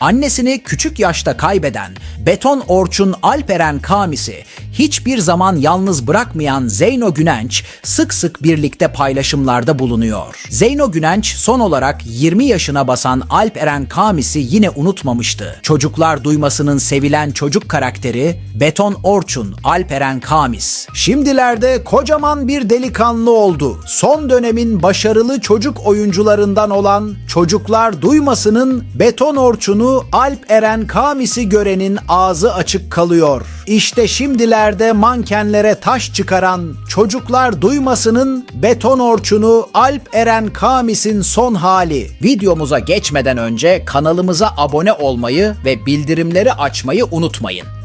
Annesini küçük yaşta kaybeden Beton Orçun Alperen Kamis'i hiçbir zaman yalnız bırakmayan Zeyno Günenç sık sık birlikte paylaşımlarda bulunuyor. Zeyno Günenç son olarak 20 yaşına basan Alperen Kamis'i yine unutmamıştı. Çocuklar duymasının sevilen çocuk karakteri Beton Orçun Alperen Kamis. Şimdilerde kocaman bir delikanlı oldu. Son dönemin başarılı çocuk oyuncularından olan Çocuklar Duymasının Beton Orçun'u Alp Eren Kamis'i görenin ağzı açık kalıyor. İşte şimdilerde mankenlere taş çıkaran Çocuklar Duymasının Beton Orçun'u Alp Eren Kamis'in son hali. Videomuza geçmeden önce kanalımıza abone olmayı ve bildirimleri açmayı unutmayın.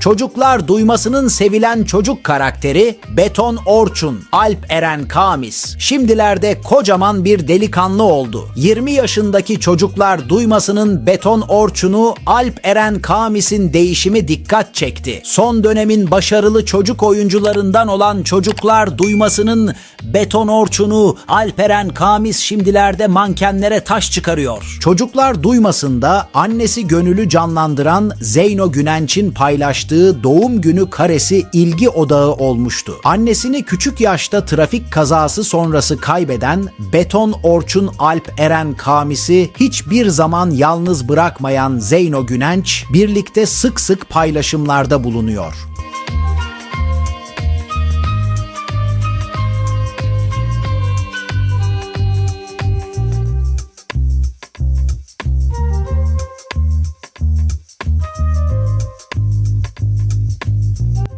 Çocuklar duymasının sevilen çocuk karakteri Beton Orçun, Alp Eren Kamis. Şimdilerde kocaman bir delikanlı oldu. 20 yaşındaki çocuklar duymasının Beton Orçun'u Alp Eren Kamis'in değişimi dikkat çekti. Son dönemin başarılı çocuk oyuncularından olan çocuklar duymasının Beton Orçun'u Alp Eren Kamis şimdilerde mankenlere taş çıkarıyor. Çocuklar duymasında annesi gönülü canlandıran Zeyno Günenç'in paylaştığı doğum günü karesi ilgi odağı olmuştu. Annesini küçük yaşta trafik kazası sonrası kaybeden Beton Orçun Alp Eren Kamis'i hiçbir zaman yalnız bırakmayan Zeyno Günenç birlikte sık sık paylaşımlarda bulunuyor.